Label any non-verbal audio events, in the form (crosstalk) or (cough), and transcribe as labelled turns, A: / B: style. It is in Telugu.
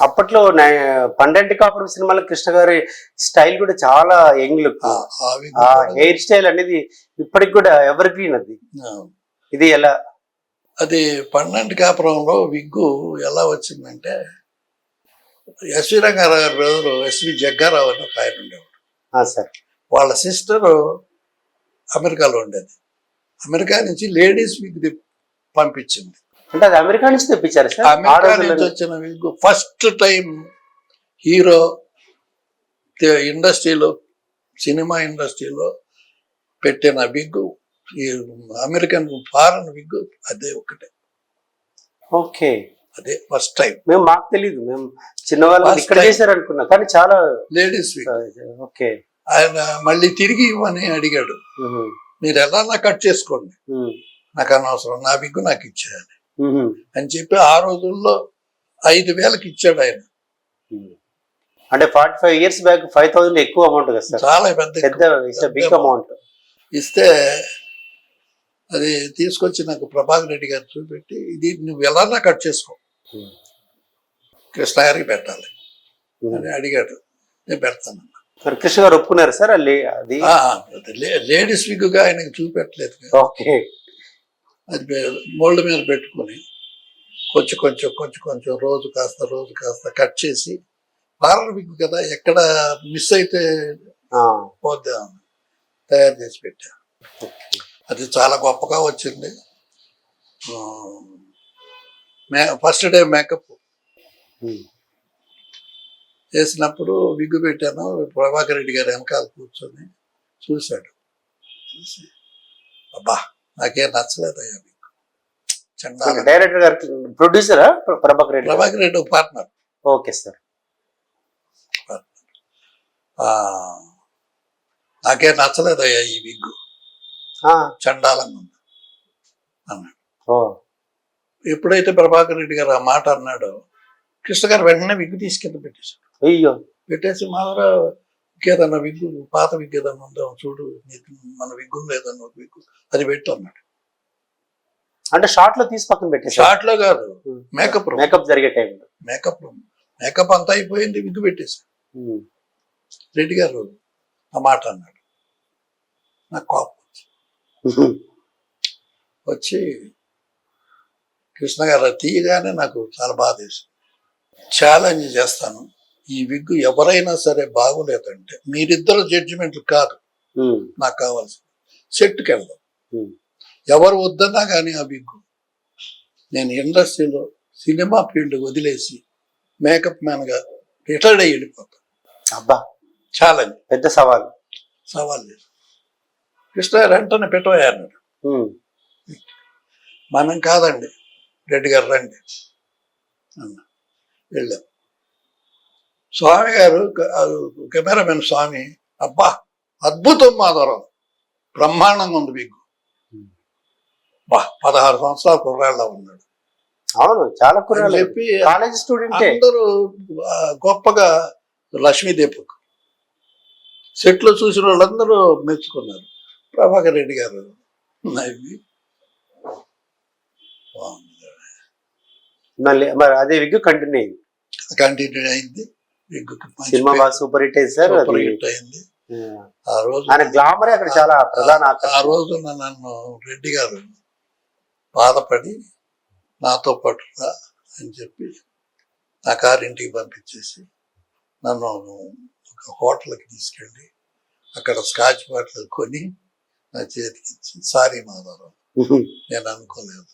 A: అప్పట్లో పండంటి కాపురం సినిమాలో కృష్ణ గారి స్టైల్ కూడా చాలా యంగ్ లుక్.
B: ఆ-
A: హెయిర్ స్టైల్ అనేది ఇప్పటికి కూడా ఎవర్ గ్రీన్ అది. ఇది ఎలా?
B: అది పన్నెండు కాపురంలో విగ్గు ఎలా వచ్చిందంటే ఎస్వి రంగారావు గారి బ్రదరు ఎస్వి జగ్గారావు అని ఒక ఆయన ఉండేవాడు.
A: సార్.
B: వాళ్ళ సిస్టర్ అమెరికాలో ఉండేది. అమెరికా నుంచి లేడీస్ విగ్ పంపించింది.
A: అంటే అది అమెరికా నుంచి తెప్పించారు సార్?
B: అమెరికా నుంచి వచ్చిన ఫస్ట్ టైం హీరో ఇండస్ట్రీలో సినిమా ఇండస్ట్రీలో పెట్టిన విగ్ ఈ అమెరికన్ ఫారెన్ విగ్ అదే ఒకటే.
A: ఓకే.
B: అదే ఫస్ట్ టైం.
A: మేము మాకు తెలియదు మేము చిన్నవాళ్ళు ఇక్కడ. చేశారు అనుకున్నా కానీ చాలా
B: లేడీస్
A: ఓకే.
B: ఆయన మళ్ళీ తిరిగి ఇవ్వని అడిగాడు. మీరు ఎలా కట్ చేసుకోండి? నాకు అనవసరం నా విగ్గు నాకు ఇచ్చేయాలి. అని చెప్పి ఆ రోజుల్లో ఐదు వేలకి ఇచ్చాడు ఆయన.
A: అంటే forty five years back five thousand ఎక్కువ అమౌంట్ కదా సార్?
B: చాలా పెద్ద
A: పెద్ద బిగ్ అమౌంట్.
B: ఇస్తే అది తీసుకొచ్చి నాకు ప్రభాకర్ రెడ్డి గారు చూపెట్టి ఇది నువ్వు ఎలా కట్ చేసుకో. కృష్ణ గారికి పెట్టాలి. అని అడిగాడు. నేను పెడతాను
A: కృష్ణ గారు ఒప్పుకున్నారు సార్? అది
B: లేడీస్ విగ్గుగా ఆయనకి చూపెట్టలేదు.
A: ఓకే.
B: అది మోల్డ్ మీద పెట్టుకొని కొంచెం కొంచెం కొంచెం కొంచెం రోజు కాస్త రోజు కాస్త కట్ చేసి పార్లర్ విగ్గు కదా ఎక్కడ మిస్ అయితే పోద్దాం తయారు చేసి పెట్టా. అది చాలా గొప్పగా వచ్చింది. May first day makeup. చేసినప్పుడు విగ్గు పెట్టాను ప్రభాకర్ రెడ్డి గారు వెనకాల కూర్చొని చూశాడు. చూసి అబ్బా! నాకేం నచ్చలేదు అయ్యా విగ్గు చండాల
A: డైరెక్టర్ గారు ప్రొడ్యూసరా? Prabhakar Reddy?
B: Prabhakar Reddy partner.
A: Okay sir.
B: నాకేం నచ్చలేదు అయ్యా ఈ విగ్గు
A: ఆ,
B: చండాలంగా ఉంది. అన్నాడు. ఎప్పుడైతే ప్రభాకర్ రెడ్డి గారు ఆ మాట అన్నాడో కృష్ణ గారు వెంటనే విగ్గు తీసుకెళ్ళి పెట్టేశాడు.
A: అయ్యో.
B: పెట్టేసి మాధవ ఇంకేదన్నా విగ్గు పాత విగ్గు ఏదన్నా ఉందా? చూడు నీకు మన విగ్గు లేదన్న ఒక విగ్గు? అది పెట్టు అన్నాడు.
A: అంటే షార్ట్లో తీసి పక్కన పెట్టేసారు
B: షార్ట్లో కాదు. మేకప్ రూమ్
A: మేకప్ జరిగే టైంలో
B: మేకప్ రూమ్ మేకప్ అంతా అయిపోయింది విగ్గు పెట్టేశాడు. రెడ్డి గారు ఆ మాట అన్నాడు. నాకు కోపం. వచ్చి. (laughs) కృష్ణ గారు తీయగానే నాకు చాలా బాధ వేసింది ఛాలెంజ్ చేస్తాను. ఈ విగ్గు ఎవరైనా సరే బాగోలేదంటే మీరిద్దరు జడ్జిమెంట్ కాదు. నాకు కావాల్సింది. సెట్కి వెళ్దాం. ఎవరు వద్దన్నా కానీ ఆ విగ్గు. నేను ఇండస్ట్రీలో సినిమా ఫీల్డ్ వదిలేసి మేకప్ మ్యాన్గా రిటైర్డ్ అయ్యి వెళ్ళిపోతాను
A: అబ్బా.
B: ఛాలెంజ్
A: పెద్ద సవాల్.
B: సవాల్ చేసి కృష్ణ వెంటనే పెట్టబోయారు మనం కాదండి. రెడ్డి గారు రండి. అన్న. వెళ్ళాం. స్వామి గారు కెమెరామెన్ స్వామి అబ్బా అద్భుతం మాధవరావు బ్రహ్మాండంగా ఉంది మీకు. బా పదహారు సంవత్సరాల కుర్రాళ్ళ ఉన్నాడు.
A: అవును చాలా కుర్రాలు
B: చెప్పి
A: కాలేజ్ స్టూడెంటే.
B: అందరూ గొప్పగా లక్ష్మీ దీపక్ సెట్లో చూసిన వాళ్ళందరూ మెచ్చుకున్నారు. ప్రభాకర్ రెడ్డి గారు నవ్వి.
A: మళ్ళీ మరి అదే విగ్ కంటిన్యూ అయింది.
B: కంటిన్యూ అయింది.
A: సినిమా బాగా సూపర్ హిట్ అయింది సార్
B: సూపర్ హిట్ అయింది.
A: ఆ,
B: రోజు
A: ఆయన గ్లామరే అక్కడ చాలా ప్రధాన
B: ఆ రోజున నన్ను రెడ్డి గారు బాధపడి నాతో పాటు రా అని చెప్పి నా కారు ఇంటికి పంపించేసి నన్ను ఒక హోటల్కి తీసుకెళ్ళి అక్కడ స్కాచ్ బాటిల్ కొని నా చేతికి ఇచ్చి సారీ మాధవరావు నేను అనుకోలేదు.